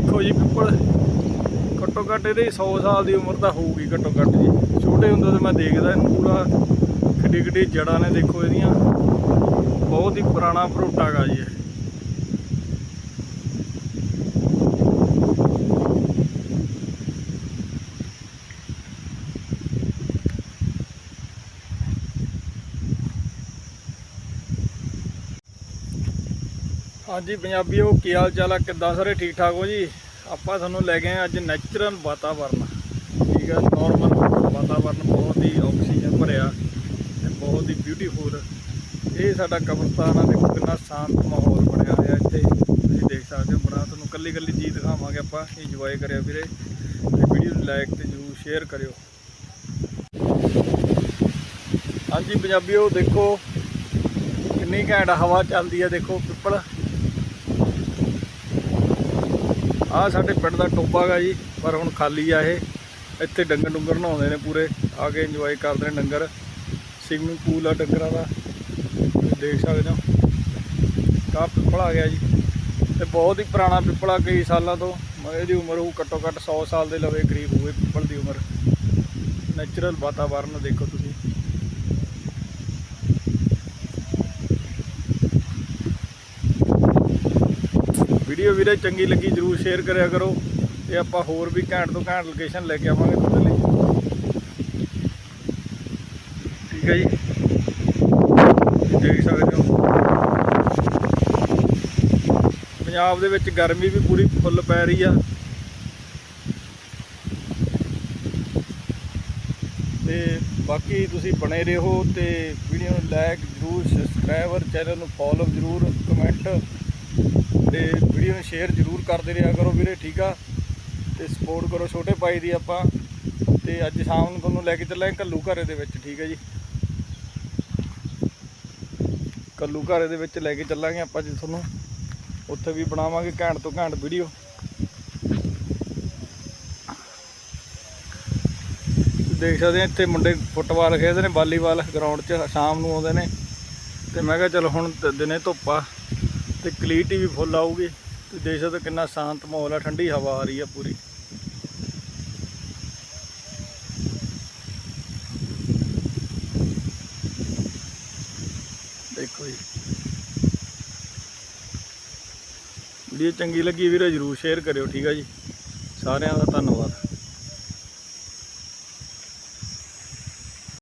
ਦੇਖੋ ਜੀ ਪਿੱਪਲ ਘੱਟੋ ਘੱਟ ਇਹਦੇ 100 ਸਾਲ ਦੀ ਉਮਰ ਤਾਂ ਹੋਊਗੀ ਘੱਟੋ ਘੱਟ ਜੀ। ਛੋਟੇ ਹੁੰਦੇ ਤੇ ਮੈਂ ਦੇਖਦਾ ਇਹਨੂੰ ਪੂਰਾ ਕਿੱਡੀ ਕਿੱਡੀ ਜੜਾਂ ਨੇ ਦੇਖੋ ਇਹਦੀਆਂ। ਬਹੁਤ ਹੀ ਪੁਰਾਣਾ ਫਰੂਟਾ ਗਾ ਜੀ ਹਾਂਜੀ ਪੰਜਾਬੀਓ ਕੀ ਹਾਲ ਚਾਲ ਆ? ਕਿੱਦਾਂ ਸਾਰੇ ਠੀਕ ਠਾਕ ਹੋ ਜੀ? ਆਪਾਂ ਤੁਹਾਨੂੰ ਲੈ ਗਏ ਆ ਅੱਜ ਨੈਚੁਰਲ ਵਾਤਾਵਰਨ। ਠੀਕ ਆ ਨਾਰਮਲ ਵਾਤਾਵਰਨ, ਬਹੁਤ ਹੀ ਆਕਸੀਜਨ ਭਰਿਆ ਤੇ ਬਹੁਤ ਹੀ ਬਿਊਟੀਫੁਲ ਇਹ ਸਾਡਾ ਕਬਰਸਤਾਨ ਆ, ਦੇਖੋ ਕਿੰਨਾ ਸ਼ਾਂਤ ਮਾਹੌਲ ਬਣਿਆ ਹੋਇਆ ਇੱਥੇ। ਤੁਸੀਂ ਦੇਖ ਸਕਦੇ ਹੋ ਬੜਾ ਤੁਹਾਨੂੰ ਕੱਲੀ ਕੱਲੀ ਚੀਜ਼ ਦਿਖਾਵਾਂਗੇ ਆਪਾਂ। ਇੰਜੋਏ ਕਰਿਓ ਵੀਰੇ। ਤੇ ਵੀਡੀਓ ਨੂੰ ਲਾਈਕ ਤੇ ਜਰੂਰ ਸ਼ੇਅਰ ਕਰਿਓ। ਹਾਂਜੀ ਪੰਜਾਬੀਓ, ਦੇਖੋ ਕਿੰਨੀ ਘੈਂਟ ਹਵਾ ਚੱਲਦੀ ਆ, ਦੇਖੋ ਪਿੱਪਲ ਆ ਸਾਡੇ ਪਿੰਡ ਦਾ ਟੋਬਾ ਗਾ ਜੀ, ਪਰ ਹੁਣ ਖਾਲੀ ਆ ਇਹ। ਇੱਥੇ ਡੰਗਰ ਡੁੰਗਰ ਨਹਾਉਂਦੇ ਨੇ ਪੂਰੇ, ਆ ਕੇ ਇੰਜੋਏ ਕਰਦੇ ਨੇ ਡੰਗਰ। ਸਵਿਮਿੰਗ ਪੂਲ ਆ ਡੰਗਰਾਂ ਦਾ। ਤੁਸੀਂ ਦੇਖ ਸਕਦੇ ਹੋ। ਕਾ ਪਿੱਪਲ ਆ ਗਿਆ ਜੀ। ਤੇ ਬਹੁਤ ਹੀ ਪੁਰਾਣਾ ਪਿੱਪਲ ਆ, ਕਈ ਸਾਲਾਂ ਤੋਂ। ਮ- ਇਹਦੀ ਉਮਰ ਉਹ ਘੱਟੋ ਘੱਟ 100 ਸਾਲ ਦੇ ਲਵੇ ਕਰੀਬ ਹੋਵੇ ਪਿੱਪਲ ਦੀ ਉਮਰ। ਨੈਚੁਰਲ ਵਾਤਾਵਰਨ ਦੇਖੋ ਤੁਸੀਂ ਵੀਡੀਓ ਵੀਰੇ ਚੰਗੀ ਲੱਗੀ, ਜਰੂਰ ਸ਼ੇਅਰ ਕਰਿਆ ਕਰੋ ਤੇ ਆਪਾਂ ਹੋਰ ਵੀ ਘੈਂਟ ਤੋਂ ਘੈਂਟ ਲੋਕੇਸ਼ਨ ਲੈ ਕੇ ਆਵਾਂਗੇ ਤੁਹਾਡੇ ਲਈ। ਠੀਕ ਹੈ ਜੀ। ਦੇਖ ਸਕਦੇ ਹੋ। ਪੰਜਾਬ ਦੇ ਵਿੱਚ ਗਰਮੀ ਵੀ ਪੂਰੀ ਫੁੱਲ ਪੈ ਰਹੀ ਆ। ਤੇ ਬਾਕੀ ਤੁਸੀਂ ਬਣੇ ਰਹੋ ਤੇ ਵੀਡੀਓ ਨੂੰ ਲਾਈਕ ਜਰੂਰ ਸਬਸਕ੍ਰਾਈਬਰ ਚੈਨਲ ਨੂੰ ਫੋਲੋ ਜਰੂਰ ਕਮੈਂਟ ਤੇ ਵੀਡੀਓ ਨੂੰ ਸ਼ੇਅਰ ਜਰੂਰ ਕਰਦੇ ਰਿਹਾ ਕਰੋ ਵੀਰੇ, ਠੀਕ ਆ? ਤੇ ਸਪੋਰਟ ਕਰੋ ਛੋਟੇ ਭਾਈ ਦੀ ਆਪਾਂ। ਤੇ ਅੱਜ ਸ਼ਾਮ ਨੂੰ ਤੁਹਾਨੂੰ ਲੈ ਕੇ ਚੱਲਾਂਗੇ ਕੱਲੂ ਘਰੇ ਦੇ ਵਿੱਚ, ਠੀਕ ਹੈ ਜੀ? ਕੱਲੂ ਘਰੇ ਦੇ ਵਿੱਚ ਲੈ ਕੇ ਚੱਲਾਂਗੇ ਆਪਾਂ ਜੀ ਤੁਹਾਨੂੰ। ਉੱਥੇ ਵੀ ਬਣਾਵਾਂਗੇ ਘੈਂਟ ਤੋਂ ਘੈਂਟ ਵੀਡੀਓ ਦੇਖ ਸਕਦੇ ਆ, ਇੱਥੇ ਮੁੰਡੇ ਫੁੱਟਬਾਲ ਖੇਡਦੇ ਨੇ, ਵਾਲੀਬਾਲ ਗਰਾਊਂਡ 'ਚ ਸ਼ਾਮ ਨੂੰ ਆਉਂਦੇ ਨੇ। ਤੇ ਮੈਂ ਕਿਹਾ ਚਲੋ ਹੁਣ ਤ- ਦਿਨੇ ਧੁੱਪਾ ਤੇ ਕਲੀਟੀ ਵੀ ਫੁੱਲ ਆਊਗੀ। ਤੁਸੀਂ ਦੇਖ ਸਕਦੇ ਹੋ ਕਿੰਨਾ ਸ਼ਾਂਤ ਮਾਹੌਲ ਆ, ਠੰਡੀ ਹਵਾ ਆ ਰਹੀ ਆ ਪੂਰੀ। ਦੇਖੋ ਜੀ। ਵੀਡੀਓ ਚੰਗੀ ਲੱਗੀ ਵੀਰੇ, ਜਰੂਰ ਸ਼ੇਅਰ ਕਰਿਓ, ਠੀਕ ਆ ਜੀ। ਸਾਰਿਆਂ ਦਾ ਧੰਨਵਾਦ।